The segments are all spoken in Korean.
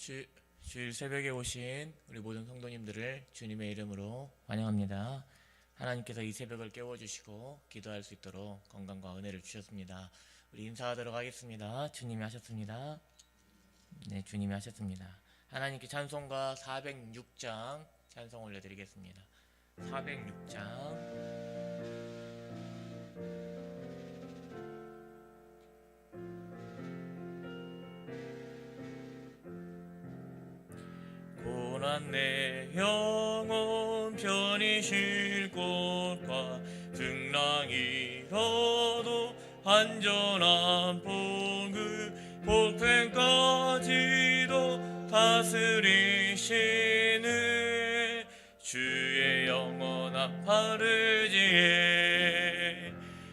주, 주일 새벽에 오신 우리 모든 성도님들을 주님의 이름으로 환영합니다. 하나님께서 이 새벽을 깨워주시고 기도할 수 있도록 건강과 은혜를 주셨습니다. 우리 인사하도록 하겠습니다. 주님이 하셨습니다. 네, 주님이 하셨습니다. 하나님께 찬송가 406장 찬송 올려드리겠습니다. 406장 안전한 복을 복행까지도 다스리시는 주의 영원한 파르지에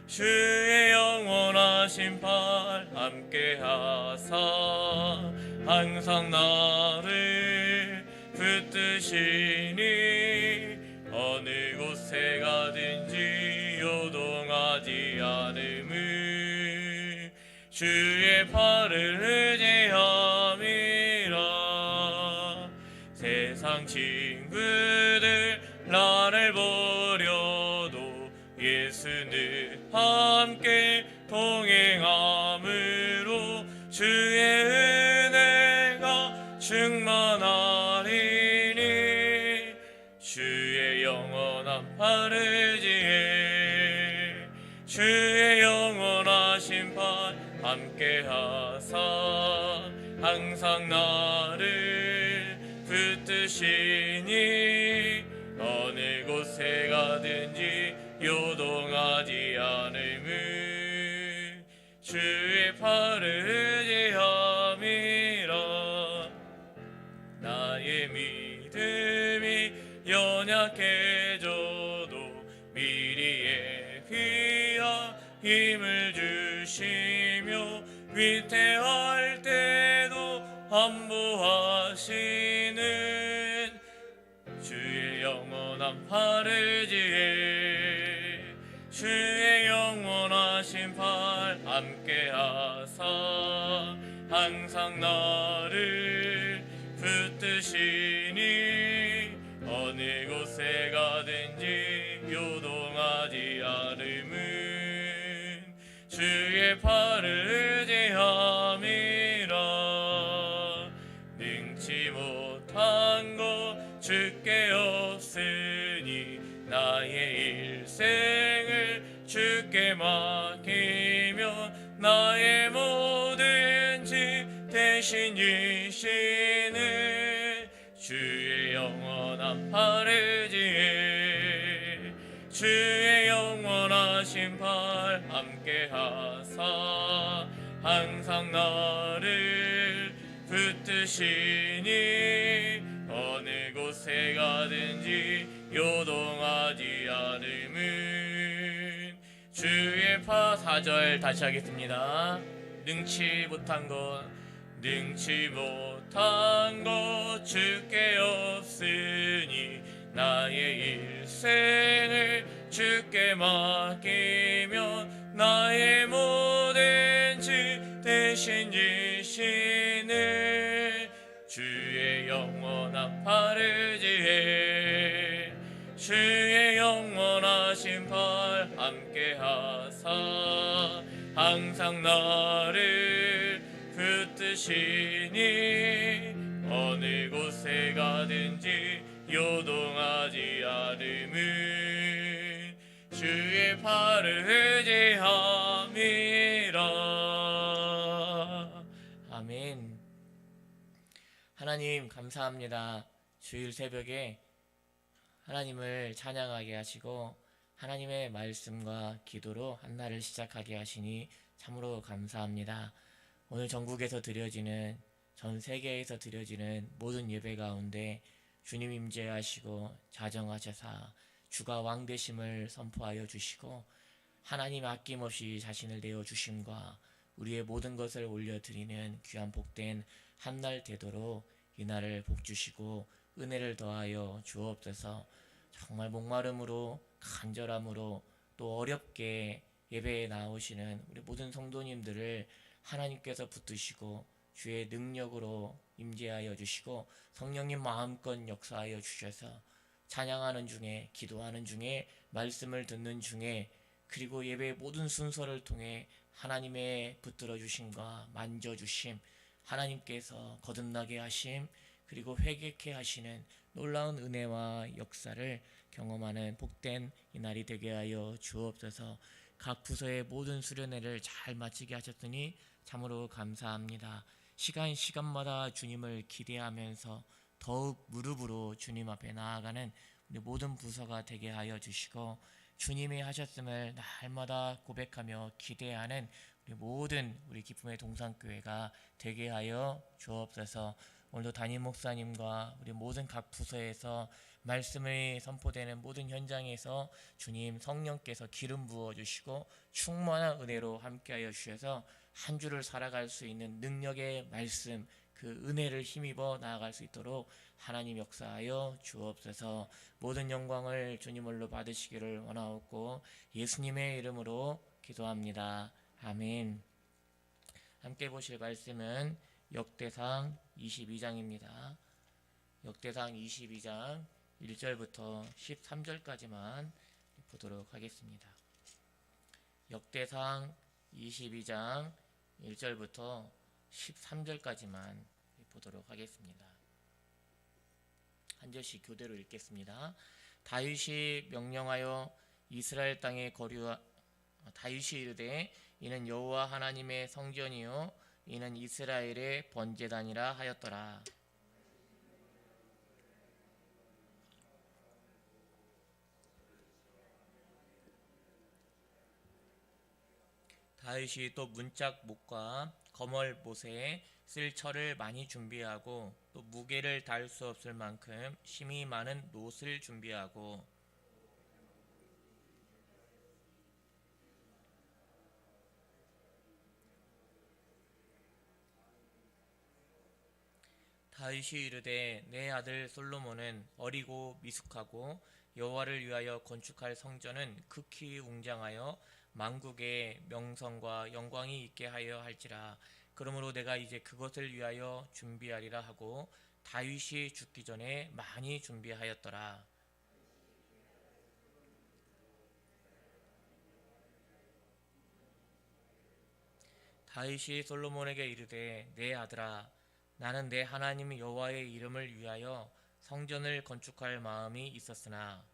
주의 영원하신 팔 함께하사 항상 나를 붙드시니 주의 팔을 의지 항상 나를 붙드시니 어느 곳에 가든지 요동하지 않음을 주의 팔을 의지함이라. 나의 믿음이 연약해져도 미리 예비하 힘을 주시며 위태할 안보하시는 주의 영원한 팔을 지혜 주의 영원하신 팔 함께하사 항상 나를 붙드시니 어느 곳에 가든지 요동하지 않음은 주의 팔을 맡기며 나의 모든 지 대신 지시는 주의 영원한 파르지에 주의 영원하신 팔 함께하사 항상 나를 붙드시니 어느 곳에 가든지 요동하지 주의 파 사절 다시 하겠습니다. 능치 못한 것 능치 못한 것 주께 없으니 나의 일생을 주께 맡기며 나의 모든 지 대신 지시는 주의 영원한 파르지에 주의 영원하신 팔 함께 하사 항상 나를 붙드시니 어느 곳에 가든지 요동하지 않음은 주의 팔을 의지함이라. 아멘. 하나님 감사합니다. 주일 새벽에 하나님을 찬양하게 하시고 하나님의 말씀과 기도로 한날을 시작하게 하시니 참으로 감사합니다. 오늘 전국에서 드려지는 전 세계에서 드려지는 모든 예배 가운데 주님 임재하시고 자정하셔서 주가 왕 되심을 선포하여 주시고 하나님 아낌없이 자신을 내어 주심과 우리의 모든 것을 올려 드리는 귀한 복된 한날 되도록 이 날을 복 주시고 은혜를 더하여 주옵소서. 정말 목마름으로 간절함으로 또 어렵게 예배에 나오시는 우리 모든 성도님들을 하나님께서 붙드시고 주의 능력으로 임재하여 주시고 성령님 마음껏 역사하여 주셔서 찬양하는 중에 기도하는 중에 말씀을 듣는 중에 그리고 예배 모든 순서를 통해 하나님의 붙들어 주심과 만져 주심 하나님께서 거듭나게 하심 그리고 회개케 하시는 놀라운 은혜와 역사를 경험하는 복된 이 날이 되게 하여 주옵소서. 각 부서의 모든 수련회를 잘 마치게 하셨으니 참으로 감사합니다. 시간 시간마다 주님을 기대하면서 더욱 무릎으로 주님 앞에 나아가는 우리 모든 부서가 되게 하여 주시고 주님이 하셨음을 날마다 고백하며 기대하는 우리 모든 우리 기쁨의 동산교회가 되게 하여 주옵소서. 오늘도 담임 목사님과 우리 모든 각 부서에서 말씀이 선포되는 모든 현장에서 주님 성령께서 기름 부어 주시고 충만한 은혜로 함께하여 주셔서 한 주를 살아갈 수 있는 능력의 말씀 그 은혜를 힘입어 나아갈 수 있도록 하나님 역사하여 주옵소서 모든 영광을 주님을로 받으시기를 원하옵고 예수님의 이름으로 기도합니다. 아멘. 함께 보실 말씀은 역대상 22장입니다. 역대상 22장 1절부터 13절까지만 보도록 하겠습니다. 역대상 22장 1절부터 13절까지만 보도록 하겠습니다. 한 절씩 교대로 읽겠습니다. 다윗이 명령하여 이스라엘 땅에 거류하 다윗이 이르되 이는 여호와 하나님의 성전이요 이는 이스라엘의 번제단이라 하였더라. 다윗이 또 문짝 목과 거멀 못에 쓸 철을 많이 준비하고 또 무게를 달 수 없을 만큼 심이 많은 놋을 준비하고 다윗이 이르되 내 아들 솔로몬은 어리고 미숙하고 여호와를 위하여 건축할 성전은 극히 웅장하여 만국의 명성과 영광이 있게 하여 할지라. 그러므로 내가 이제 그것을 위하여 준비하리라 하고 다윗이 죽기 전에 많이 준비하였더라. 다윗이 솔로몬에게 이르되 내 아들아 나는 내 하나님 여호와의 이름을 위하여 성전을 건축할 마음이 있었으나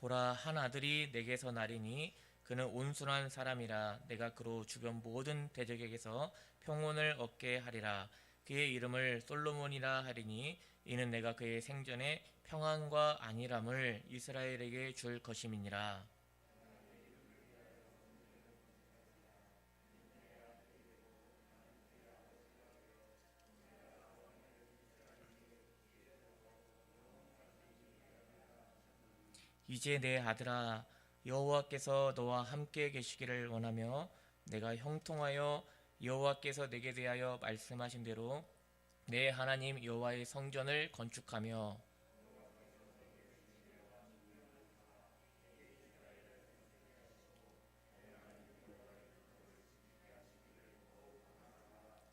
보라 한 아들이 내게서 나리니 그는 온순한 사람이라 내가 그로 주변 모든 대적에게서 평온을 얻게 하리라 그의 이름을 솔로몬이라 하리니 이는 내가 그의 생전에 평안과 안일함을 이스라엘에게 줄 것임이니라. 이제 내 아들아 여호와께서 너와 함께 계시기를 원하며 내가 형통하여 여호와께서 내게 대하여 말씀하신 대로 내 하나님 여호와의 성전을 건축하며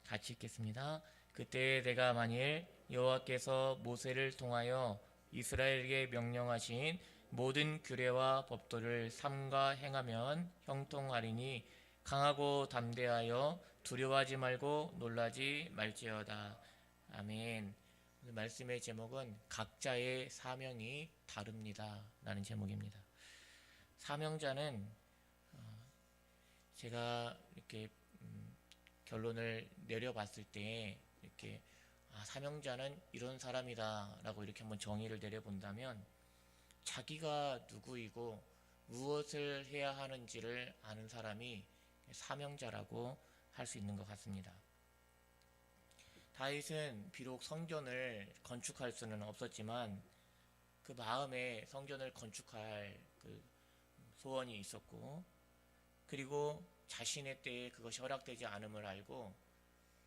같이 읽겠습니다. 그때 내가 만일 여호와께서 모세를 통하여 이스라엘에게 명령하신 모든 규례와 법도를 삼가 행하면 형통하리니 강하고 담대하여 두려워하지 말고 놀라지 말지어다. 아멘. 말씀의 제목은 각자의 사명이 다릅니다. 라는 제목입니다. 사명자는 어, 제가 이렇게 음, 결론을 내려봤을 때 이렇게 아, 사명자는 이런 사람이다라고 이렇게 한번 정의를 내려본다면 자기가 누구이고 무엇을 해야 하는지를 아는 사람이 사명자라고 할 수 있는 것 같습니다. 다윗은 비록 성전을 건축할 수는 없었지만 그 마음에 성전을 건축할 그 소원이 있었고 그리고 자신의 때에 그것이 허락되지 않음을 알고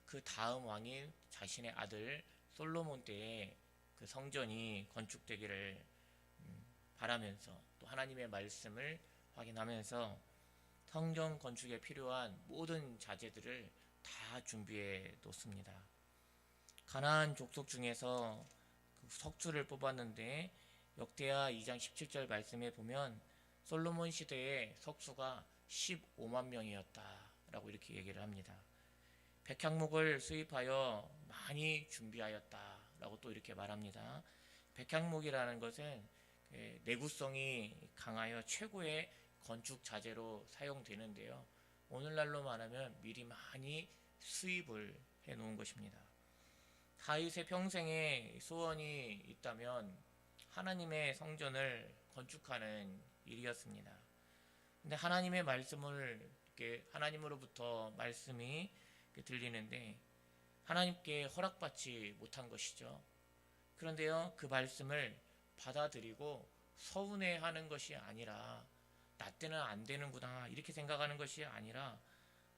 그 다음 왕인 자신의 아들 솔로몬 때에 그 성전이 건축되기를 음, 바라면서 또 하나님의 말씀을 확인하면서 성전 건축에 필요한 모든 자재들을 다 준비해 놓습니다. 가나안 족속 중에서 그 석주를 뽑았는데 역대하 2장 17절 말씀에 보면 솔로몬 시대에 석수가 15만 명이었다라고 이렇게 얘기를 합니다. 백향목을 수입하여 많이 준비하였다라고 또 이렇게 말합니다. 백향목이라는 것은 그 내구성이 강하여 최고의 건축 자재로 사용되는데요. 오늘날로 말하면 미리 많이 수입을 해 놓은 것입니다. 다윗의 평생에 소원이 있다면 하나님의 성전을 건축하는 일이었습니다. 근데 하나님의 말씀을 이렇게 하나님으로부터 말씀이 들리는데 하나님께 허락받지 못한 것이죠. 그런데요, 그 말씀을 받아들이고 서운해하는 것이 아니라 나 때는 안 되는구나 이렇게 생각하는 것이 아니라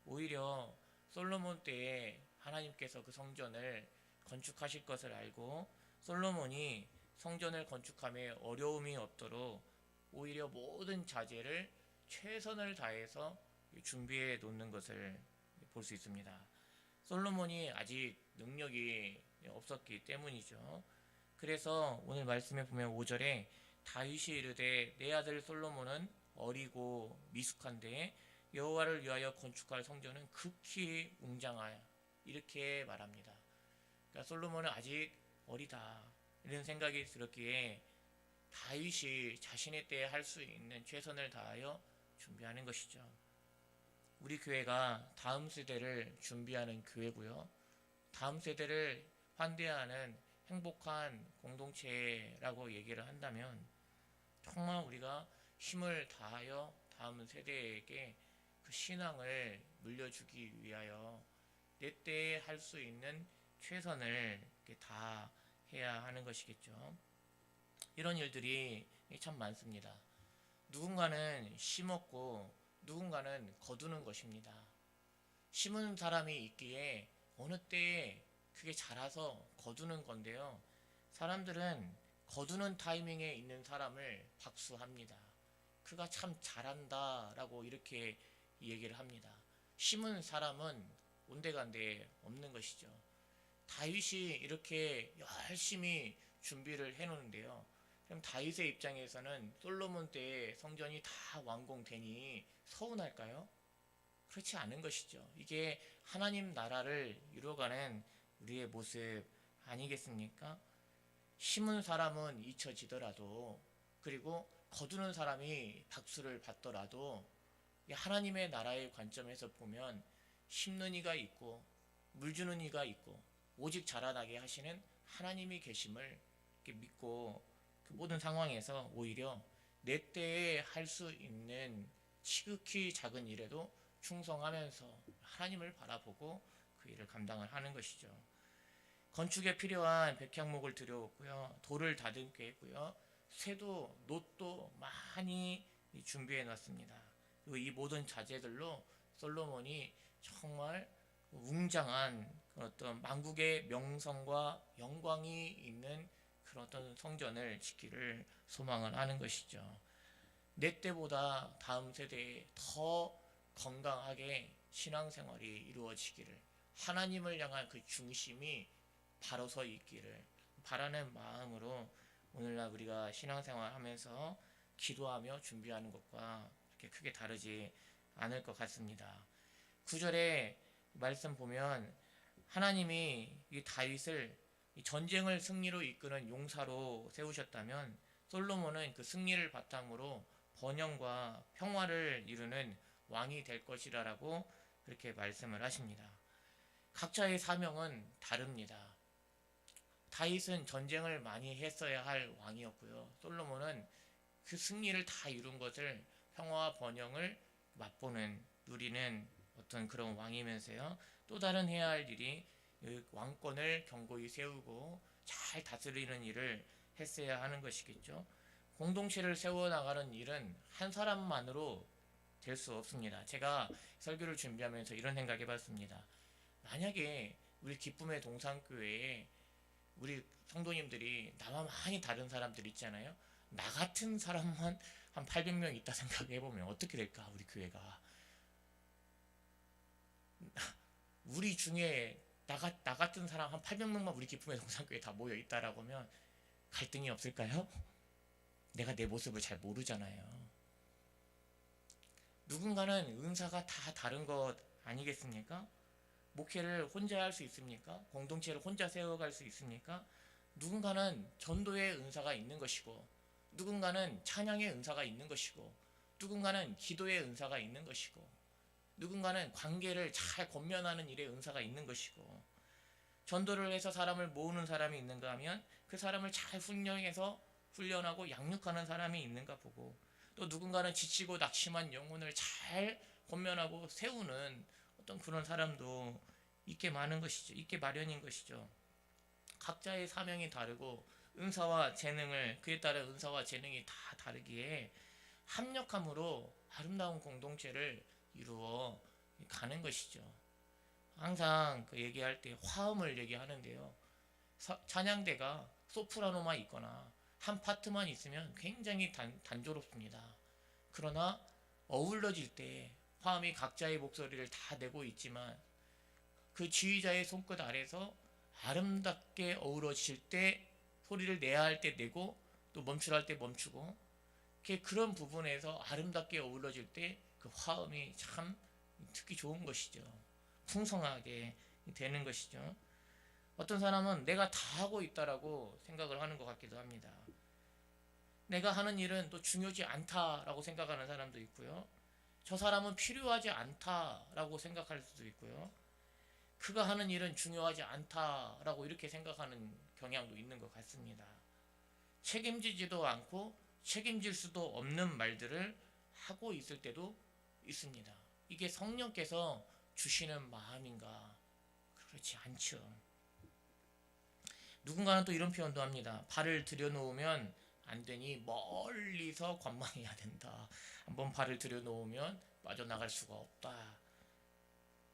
오히려 솔로몬 때에 하나님께서 그 성전을 건축하실 것을 알고 솔로몬이 성전을 건축함에 어려움이 없도록 오히려 모든 자재를 최선을 다해서 준비해 놓는 것을 볼 수 있습니다. 솔로몬이 아직 능력이 없었기 때문이죠. 그래서 오늘 말씀에 보면 5절에 다윗이 이르되 내 아들 솔로몬은 어리고 미숙한데 여호와를 위하여 건축할 성전은 극히 웅장하여 이렇게 말합니다. 그러니까 솔로몬은 아직 어리다 이런 생각이 들었기에 다윗이 자신의 때에 할 수 있는 최선을 다하여 준비하는 것이죠. 우리 교회가 다음 세대를 준비하는 교회고요. 다음 세대를 환대하는 행복한 공동체라고 얘기를 한다면 정말 우리가 힘을 다하여 다음 세대에게 그 신앙을 물려주기 위하여 내 때에 할 수 있는 최선을 다 해야 하는 것이겠죠. 이런 일들이 참 많습니다. 누군가는 심었고 누군가는 거두는 것입니다. 심은 사람이 있기에 어느 때에 그게 자라서 거두는 건데요. 사람들은 거두는 타이밍에 있는 사람을 박수합니다. 그가 참 잘한다라고 이렇게 얘기를 합니다. 심은 사람은 온데간데 없는 것이죠. 다윗이 이렇게 열심히 준비를 해놓는데요. 그럼 다윗의 입장에서는 솔로몬 때의 성전이 다 완공되니 서운할까요? 그렇지 않은 것이죠. 이게 하나님 나라를 이루어가는 우리의 모습 아니겠습니까? 심은 사람은 잊혀지더라도 그리고 거두는 사람이 박수를 받더라도 하나님의 나라의 관점에서 보면 심는 이가 있고 물 주는 이가 있고 오직 자라나게 하시는 하나님이 계심을 믿고 그 모든 상황에서 오히려 내 때에 할 수 있는 지극히 작은 일에도 충성하면서 하나님을 바라보고 그 일을 감당을 하는 것이죠. 건축에 필요한 백향목을 들여왔고요. 돌을 다듬게 했고요. 쇠도 놋도 많이 준비해 놨습니다. 이 모든 자재들로 솔로몬이 정말 웅장한 어떤 만국의 명성과 영광이 있는 그런 어떤 성전을 짓기를 소망을 하는 것이죠. 내 때보다 다음 세대에 더 건강하게 신앙생활이 이루어지기를 하나님을 향한 그 중심이 바로 서 있기를 바라는 마음으로 오늘날 우리가 신앙생활 하면서 기도하며 준비하는 것과 그렇게 크게 다르지 않을 것 같습니다. 9절에 말씀 보면 하나님이 이 다윗을 이 전쟁을 승리로 이끄는 용사로 세우셨다면 솔로몬은 그 승리를 바탕으로 번영과 평화를 이루는 왕이 될 것이라라고 그렇게 말씀을 하십니다. 각자의 사명은 다릅니다. 다윗은 전쟁을 많이 했어야 할 왕이었고요. 솔로몬은 그 승리를 다 이룬 것을 평화와 번영을 맛보는 누리는 어떤 그런 왕이면서요. 또 다른 해야 할 일이 왕권을 견고히 세우고 잘 다스리는 일을 했어야 하는 것이겠죠. 공동체를 세워나가는 일은 한 사람만으로 될 수 없습니다. 제가 설교를 준비하면서 이런 생각 해 봤습니다. 만약에 우리 기쁨의 동산교회에 우리 성도님들이 나와 많이 다른 사람들 있잖아요. 나 같은 사람만 한 800명 있다 생각해 보면 어떻게 될까 우리 교회가 우리 중에 나, 같- 나 같은 사람 한 800명만 우리 기쁨의 동산교회에 다 모여 있다라고 하면 갈등이 없을까요? 내가 내 모습을 잘 모르잖아요. 누군가는 은사가 다 다른 것 아니겠습니까? 목회를 혼자 할 수 있습니까? 공동체를 혼자 세워갈 수 있습니까? 누군가는 전도의 은사가 있는 것이고, 누군가는 찬양의 은사가 있는 것이고, 누군가는 기도의 은사가 있는 것이고, 누군가는 관계를 잘 권면하는 일에 은사가 있는 것이고, 전도를 해서 사람을 모으는 사람이 있는가 하면 그 사람을 잘 훈련해서 훈련하고 양육하는 사람이 있는가 보고, 또 누군가는 지치고 낙심한 영혼을 잘 권면하고 세우는 어떤 그런 사람도 있게 많은 것이죠. 있게 마련인 것이죠. 각자의 사명이 다르고 은사와 재능을 그에 따른 은사와 재능이 다 다르기에 합력함으로 아름다운 공동체를 이루어 가는 것이죠. 항상 그 얘기할 때 화음을 얘기하는데요. 사- 찬양대가 소프라노만 있거나 한 파트만 있으면 굉장히 단, 단조롭습니다. 그러나 어울러질 때 화음이 각자의 목소리를 다 내고 있지만 그 지휘자의 손끝 아래서 아름답게 어우러질 때 소리를 내야 할 때 내고 또 멈추라 할 때 멈추고 그런 부분에서 아름답게 어우러질 때 그 화음이 참 듣기 좋은 것이죠. 풍성하게 되는 것이죠. 어떤 사람은 내가 다 하고 있다라고 생각을 하는 것 같기도 합니다. 내가 하는 일은 또 중요하지 않다라고 생각하는 사람도 있고요. 저 사람은 필요하지 않다라고 생각할 수도 있고요. 그가 하는 일은 중요하지 않다라고 이렇게 생각하는 경향도 있는 것 같습니다. 책임지지도 않고 책임질 수도 없는 말들을 하고 있을 때도 있습니다. 이게 성령께서 주시는 마음인가? 그렇지 않죠. 누군가는 또 이런 표현도 합니다. 발을 들여놓으면 안 되니 멀리서 관망해야 된다. 한번 발을 들여놓으면 빠져나갈 수가 없다.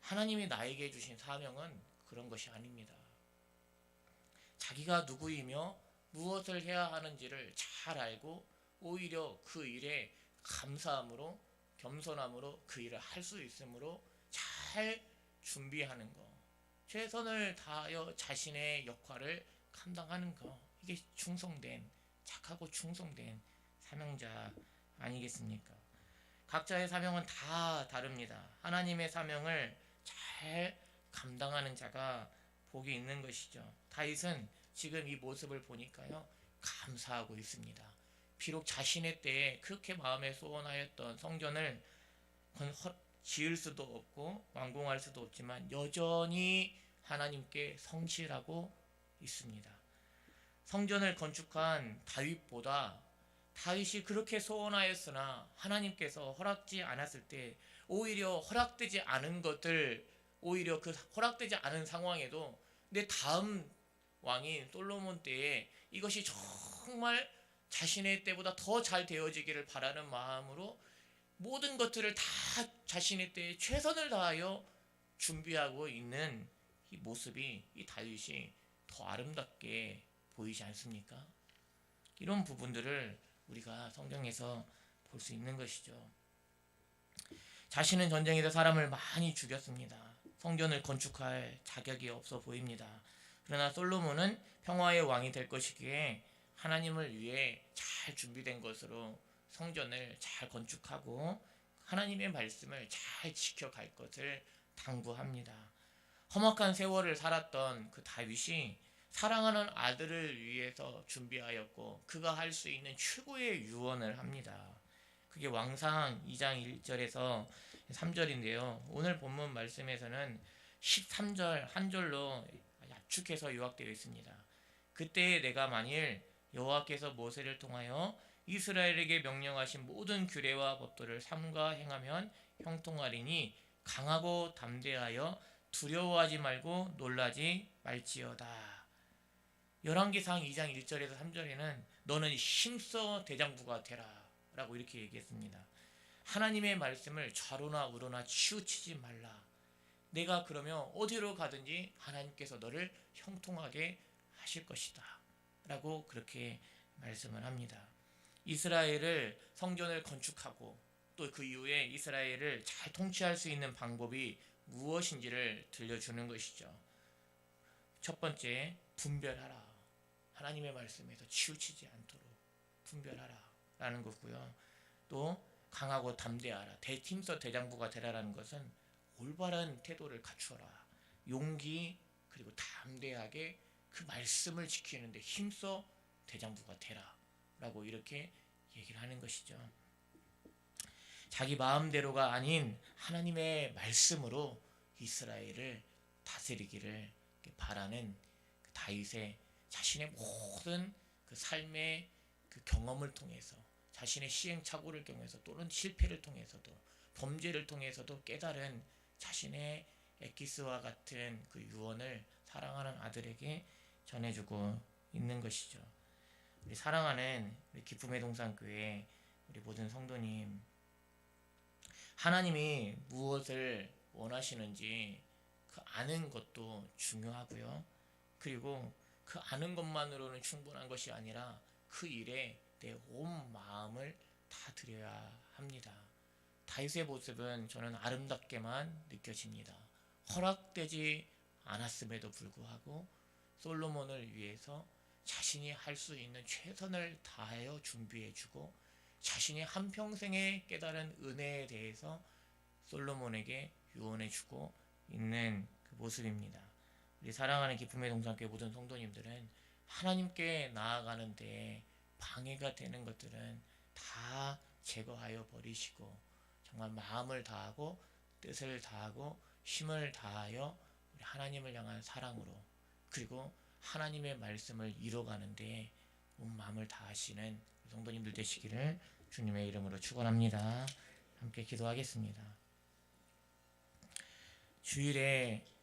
하나님이 나에게 주신 사명은 그런 것이 아닙니다. 자기가 누구이며 무엇을 해야 하는지를 잘 알고 오히려 그 일에 감사함으로 겸손함으로 그 일을 할 수 있으므로 잘 준비하는 거. 최선을 다하여 자신의 역할을 감당하는 거. 이게 충성된 착하고 충성된 사명자 아니겠습니까? 각자의 사명은 다 다릅니다. 하나님의 사명을 잘 감당하는 자가 복이 있는 것이죠. 다윗은 지금 이 모습을 보니까요 감사하고 있습니다. 비록 자신의 때에 그렇게 마음에 소원하였던 성전을 지을 수도 없고 완공할 수도 없지만 여전히 하나님께 성실하고 있습니다. 성전을 건축한 다윗보다 다윗이 그렇게 소원하였으나 하나님께서 허락지 않았을 때 오히려 허락되지 않은 것들 오히려 그 허락되지 않은 상황에도 내 다음 왕인 솔로몬 때에 이것이 정말 자신의 때보다 더 잘 되어지기를 바라는 마음으로 모든 것들을 다 자신의 때에 최선을 다하여 준비하고 있는 이 모습이 이 다윗이 더 아름답게 보이지 않습니까? 이런 부분들을 우리가 성경에서 볼 수 있는 것이죠. 자신은 전쟁에서 사람을 많이 죽였습니다. 성전을 건축할 자격이 없어 보입니다. 그러나 솔로몬은 평화의 왕이 될 것이기에 하나님을 위해 잘 준비된 것으로 성전을 잘 건축하고 하나님의 말씀을 잘 지켜갈 것을 당부합니다. 험악한 세월을 살았던 그 다윗이 사랑하는 아들을 위해서 준비하였고 그가 할 수 있는 최고의 유언을 합니다. 그게 왕상 2장 1절에서 3절인데요. 오늘 본문 말씀에서는 13절 한 절로 압축해서 요약되어 있습니다. 그때 내가 만일 여호와께서 모세를 통하여 이스라엘에게 명령하신 모든 규례와 법도를 삼가 행하면 형통하리니 강하고 담대하여 두려워하지 말고 놀라지 말지어다. 열왕기상 2장 1절에서 3절에는 너는 힘써 대장부가 되라 라고 이렇게 얘기했습니다. 하나님의 말씀을 좌로나 우로나 치우치지 말라. 내가 그러면 어디로 가든지 하나님께서 너를 형통하게 하실 것이다. 라고 그렇게 말씀을 합니다. 이스라엘을 성전을 건축하고 또 그 이후에 이스라엘을 잘 통치할 수 있는 방법이 무엇인지를 들려주는 것이죠. 첫 번째, 분별하라. 하나님의 말씀에서 치우치지 않도록 분별하라. 라는 거고요. 또 강하고 담대하라. 대팀서 대장부가 되라라는 것은 올바른 태도를 갖추어라. 용기 그리고 담대하게 그 말씀을 지키는데 힘써 대장부가 되라. 라고 이렇게 얘기를 하는 것이죠. 자기 마음대로가 아닌 하나님의 말씀으로 이스라엘을 다스리기를 바라는 그 다윗의 자신의 모든 그 삶의 그 경험을 통해서 자신의 시행착오를 통해서 또는 실패를 통해서도 범죄를 통해서도 깨달은 자신의 엑기스와 같은 그 유언을 사랑하는 아들에게 전해주고 있는 것이죠. 우리 사랑하는 우리 기쁨의 동산교회 우리 모든 성도님 하나님이 무엇을 원하시는지 그 아는 것도 중요하고요. 그리고 그 아는 것만으로는 충분한 것이 아니라 그 일에 내 온 마음을 다 드려야 합니다. 다윗의 모습은 저는 아름답게만 느껴집니다. 허락되지 않았음에도 불구하고 솔로몬을 위해서 자신이 할 수 있는 최선을 다하여 준비해주고 자신이 한평생에 깨달은 은혜에 대해서 솔로몬에게 유언해주고 있는 그 모습입니다. 우리 사랑하는 기쁨의 동산교회 모든 성도님들은 하나님께 나아가는데 방해가 되는 것들은 다 제거하여 버리시고 정말 마음을 다하고 뜻을 다하고 힘을 다하여 우리 하나님을 향한 사랑으로 그리고 하나님의 말씀을 이뤄가는데 온 마음을 다하시는 성도님들 되시기를 주님의 이름으로 축원합니다. 함께 기도하겠습니다. 주일에 어,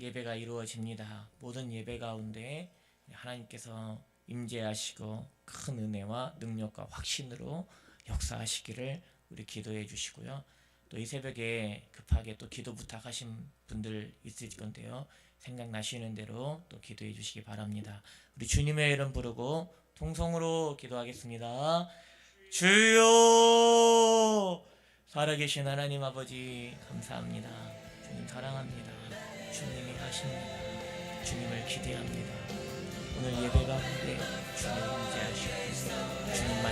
예배가 이루어집니다. 모든 예배 가운데 하나님께서 임재하시고 큰 은혜와 능력과 확신으로 역사하시기를 우리 기도해 주시고요. 또 이 새벽에 급하게 또 기도 부탁하신 분들 있을 건데요. 생각나시는 대로 또 기도해 주시기 바랍니다. 우리 주님의 이름 부르고 통성으로 기도하겠습니다. 주여 살아계신 하나님 아버지 감사합니다. 주님 사랑합니다. 주님이 하십니다. 주님을 기대합니다. 오늘 예배 가운데 주님 임재하시고 주님 말